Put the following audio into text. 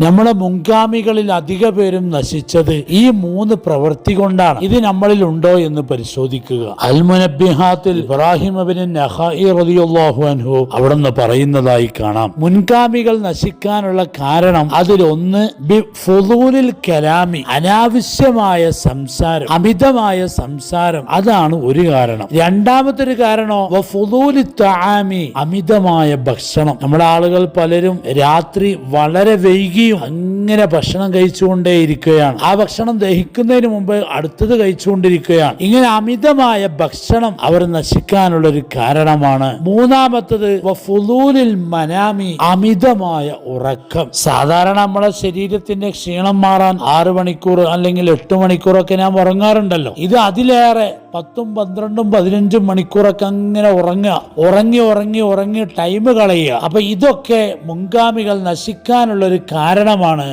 നമ്മളെ മുൻഗാമികളിൽ അധിക പേരും നശിച്ചത് ഈ മൂന്ന് പ്രവൃത്തി കൊണ്ടാണ്. ഇത് നമ്മളിൽ ഉണ്ടോ എന്ന് പരിശോധിക്കുക. അൽമുനബിഹാത്തിൽ ഇബ്രാഹിം അൻഹു അവിടുന്ന് പറയുന്നതായി കാണാം. മുൻഗാമികൾ നശിക്കാനുള്ള കാരണം അതിലൊന്ന് ഫുദൂലിൽ കലാമി അനാവശ്യമായ സംസാരം അമിതമായ സംസാരം. അതാണ് ഒരു കാരണം. രണ്ടാമത്തെ ഒരു കാരണോ ഫുദൂലി താമി അമിതമായ ഭക്ഷണം. നമ്മുടെ ആളുകൾ പലരും രാത്രി വളരെ വൈകിയും അങ്ങനെ ഭക്ഷണം കഴിച്ചുകൊണ്ടേയിരിക്കുകയാണ്. ആ ഭക്ഷണം ദഹിക്കുന്നതിന് മുമ്പ് അടുത്തത് കഴിച്ചുകൊണ്ടിരിക്കുകയാണ്. ഇങ്ങനെ അമിതമായ ഭക്ഷണം അവർ നശിക്കാനുള്ള ഒരു കാരണമാണ്. മൂന്നാമത്തത് മനാമി അമിതമായ ഉറക്കം. സാധാരണ നമ്മുടെ ശരീരത്തിന്റെ ക്ഷീണം മാറാൻ ആറ് മണിക്കൂർ അല്ലെങ്കിൽ എട്ട് മണിക്കൂറൊക്കെ ഞാൻ ഉറങ്ങാറുണ്ടല്ലോ. ഇത് അതിലേറെ പത്തും പന്ത്രണ്ടും പതിനഞ്ചും മണിക്കൂറൊക്കെ അങ്ങനെ ഉറങ്ങുക. ഉറങ്ങി ഉറങ്ങി ഉറങ്ങി ടൈം കളയുക. അപ്പൊ ഇതൊക്കെ മുൻഗാമികൾ നശിക്കാനുള്ള ഒരു കാരണമാണ്